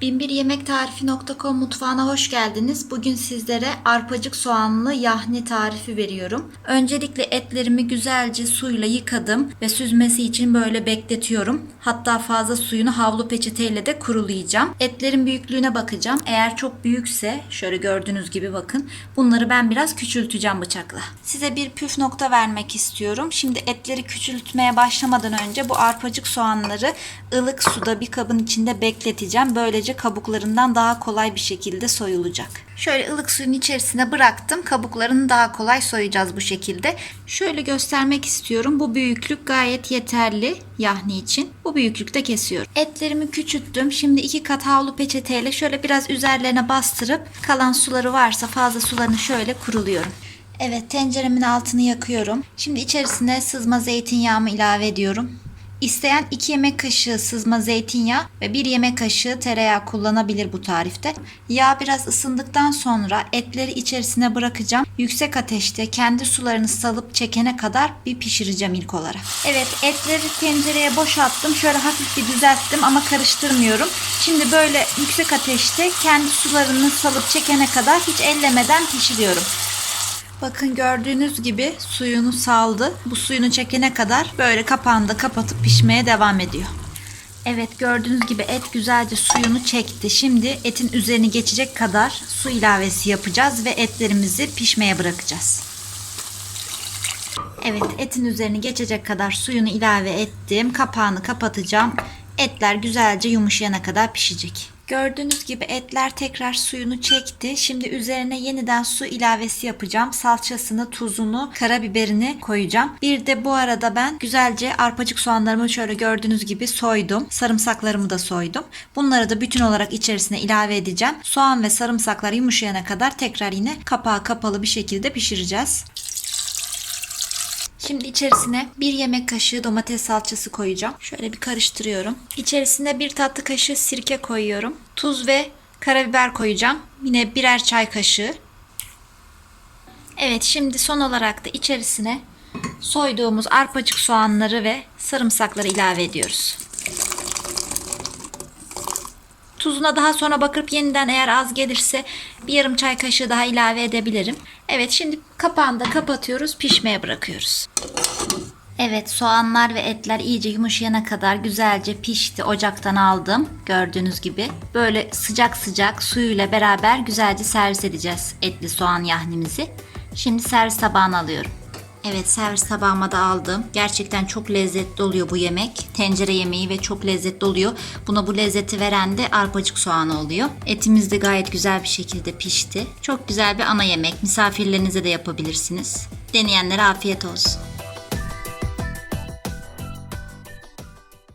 binbiryemekTarifi.com mutfağına hoş geldiniz. Bugün sizlere arpacık soğanlı yahni tarifi veriyorum. Öncelikle etlerimi güzelce suyla yıkadım ve süzmesi için böyle bekletiyorum. Hatta fazla suyunu havlu peçeteyle de kurulayacağım. Etlerin büyüklüğüne bakacağım. Eğer çok büyükse şöyle gördüğünüz gibi bakın. Bunları ben biraz küçülteceğim bıçakla. Size bir püf nokta vermek istiyorum. Şimdi etleri küçültmeye başlamadan önce bu arpacık soğanları ılık suda bir kabın içinde bekleteceğim. Böylece kabuklarından daha kolay bir şekilde soyulacak. Şöyle ılık suyun içerisine bıraktım. Kabuklarını daha kolay soyacağız bu şekilde. Şöyle göstermek istiyorum. Bu büyüklük gayet yeterli yahni için. Bu büyüklükte kesiyorum. Etlerimi küçülttüm. Şimdi iki kat havlu peçeteyle şöyle biraz üzerlerine bastırıp kalan suları varsa fazla sularını şöyle kuruluyorum. Evet tenceremin altını yakıyorum. Şimdi içerisine sızma zeytinyağımı ilave ediyorum. İsteyen 2 yemek kaşığı sızma zeytinyağı ve 1 yemek kaşığı tereyağı kullanabilir bu tarifte. Yağ biraz ısındıktan sonra etleri içerisine bırakacağım. Yüksek ateşte kendi sularını salıp çekene kadar bir pişireceğim ilk olarak. Evet etleri tencereye boşalttım. Şöyle hafif bir düzelttim ama karıştırmıyorum. Şimdi böyle yüksek ateşte kendi sularını salıp çekene kadar hiç ellemeden pişiriyorum. Bakın gördüğünüz gibi suyunu saldı. Bu suyunu çekene kadar böyle kapağını kapatıp pişmeye devam ediyor. Evet gördüğünüz gibi et güzelce suyunu çekti. Şimdi etin üzerini geçecek kadar su ilavesi yapacağız ve etlerimizi pişmeye bırakacağız. Evet etin üzerini geçecek kadar suyunu ilave ettim. Kapağını kapatacağım. Etler güzelce yumuşayana kadar pişecek. Gördüğünüz gibi etler tekrar suyunu çekti. Şimdi üzerine yeniden su ilavesi yapacağım. Salçasını, tuzunu, karabiberini koyacağım. Bir de bu arada ben güzelce arpacık soğanlarımı şöyle gördüğünüz gibi soydum. Sarımsaklarımı da soydum. Bunları da bütün olarak içerisine ilave edeceğim. Soğan ve sarımsaklar yumuşayana kadar tekrar yine kapağı kapalı bir şekilde pişireceğiz. Şimdi içerisine bir yemek kaşığı domates salçası koyacağım. Şöyle bir karıştırıyorum. İçerisine bir tatlı kaşığı sirke koyuyorum. Tuz ve karabiber koyacağım. Yine birer çay kaşığı. Evet şimdi son olarak da içerisine soyduğumuz arpacık soğanları ve sarımsakları ilave ediyoruz. Tuzuna daha sonra bakıp yeniden eğer az gelirse bir yarım çay kaşığı daha ilave edebilirim. Evet şimdi kapağını da kapatıyoruz pişmeye bırakıyoruz. Evet soğanlar ve etler iyice yumuşayana kadar güzelce pişti. Ocaktan aldım gördüğünüz gibi. Böyle sıcak sıcak suyuyla beraber güzelce servis edeceğiz etli soğan yahnimizi. Şimdi servis tabağına alıyorum. Evet servis tabağıma da aldım. Gerçekten çok lezzetli oluyor bu yemek. Tencere yemeği ve çok lezzetli oluyor. Buna bu lezzeti veren de arpacık soğanı oluyor. Etimiz de gayet güzel bir şekilde pişti. Çok güzel bir ana yemek. Misafirlerinize de yapabilirsiniz. Deneyenlere afiyet olsun.